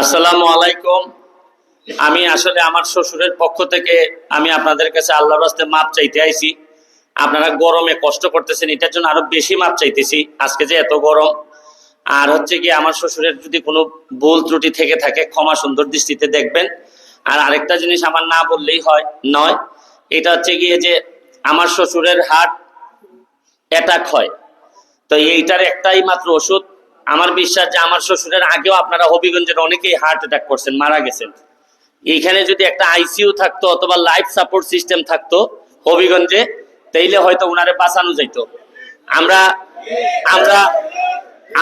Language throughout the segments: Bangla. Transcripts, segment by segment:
আসসালামু আলাইকুম। আমি আসলে আমার শ্বশুরের পক্ষ থেকে আমি আপনাদের কাছে আল্লাহর রাস্তে মাপ চাইতে আইছি। আপনারা গরমে কষ্ট করতেছেন, এটার জন্য আরও বেশি মাপ চাইতেছি। আজকে যে এত গরম, আর হচ্ছে কি আমার শ্বশুরের যদি কোনো ভুল ত্রুটি থেকে থাকে, ক্ষমা সুন্দর দৃষ্টিতে দেখবেন। আর আরেকটা জিনিস আমার না বললেই হয়, নয়, এটা হচ্ছে গিয়ে যে আমার শ্বশুরের হার্ট অ্যাটাক হয়। তো এইটার একটাই মাত্র ওষুধ আমার বিশ্বাস যে আমার শ্বশুরের আগেও আপনারা হবিগঞ্জের অনেকেই হার্ট অ্যাটাক করছেন, মারা গেছেন। এইখানে যদি একটা আইসিইউ থাকতো অথবা লাইফ সাপোর্ট সিস্টেম থাকতো হবিগঞ্জে, তাইলে হয়তো উনারে বাঁচানো যাইতো। আমরা আমরা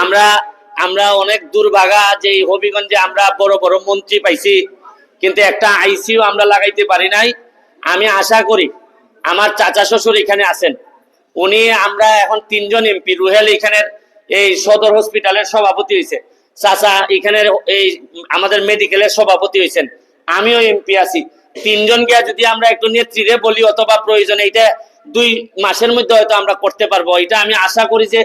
আমরা আমরা অনেক দুর্ভাগা যে এই হবিগঞ্জে আমরা বড় বড় মন্ত্রী পাইছি, কিন্তু একটা আইসিইউ আমরা লাগাইতে পারি নাই। আমি আশা করি আমার চাচা শ্বশুর এখানে আছেন। উনি আমরা এখন তিনজন এমপি, রুহেল এখানের এই সদর হসপিটালের সভাপতি হয়েছে চাচা, এখানের এই আমাদের মেডিকেলের সভাপতি হয়েছেন আমিও এমপি আছি। তিনজন গিয়া যদি আমরা একটু নেত্রীরে বলি অথবা প্রয়োজন এইটা দুই মাসের মধ্যে হয়তো আমরা করতে পারব। এটা আমি আশা করি যে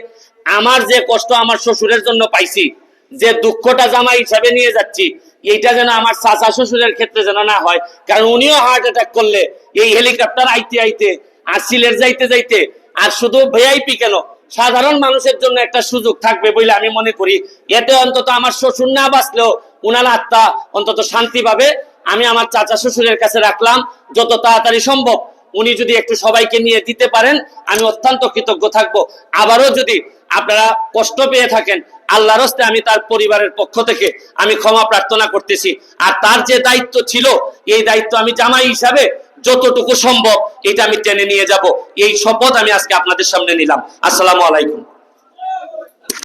আমার যে কষ্ট আমার শ্বশুরের জন্য পাইছি, যে দুঃখটা জামা হিসাবে নিয়ে যাচ্ছি, এইটা যেন আমার চাচা শ্বশুরের ক্ষেত্রে যেন না হয়। কারণ উনিও হার্ট অ্যাটাক করলে, এই হেলিকপ্টার আইতে আইতে, আর সিলেট যাইতে যাইতে, আর শুধু ভিআইপি কেন? সাধারণ মানুষের জন্য একটা সুযোগ থাকবে বলে আমি মনে করি। এতে অন্তত আমার শ্বশুর না বাঁচলেও উনার আত্মা অন্তত শান্তি পাবে। আমি আমার চাচা শ্বশুরের কাছে রাখলাম, যত তাড়াতাড়ি সম্ভব। উনি যদি একটু সবাইকে নিয়ে দিতে পারেন, আমি অত্যন্ত কৃতজ্ঞ থাকব। আবারও যদি আপনারা কষ্ট পেয়ে থাকেন, আল্লাহর হস্তে আমি তার পরিবারের পক্ষ থেকে আমি ক্ষমা প্রার্থনা করতেছি। আর তার যে দায়িত্ব ছিল, এই দায়িত্ব আমি জামাই হিসাবে যতটুকু সম্ভব, এটা আমি টেনে নিয়ে যাব। এই শপথ আমি আজকে আপনাদের সামনে নিলাম। আসসালামু আলাইকুম।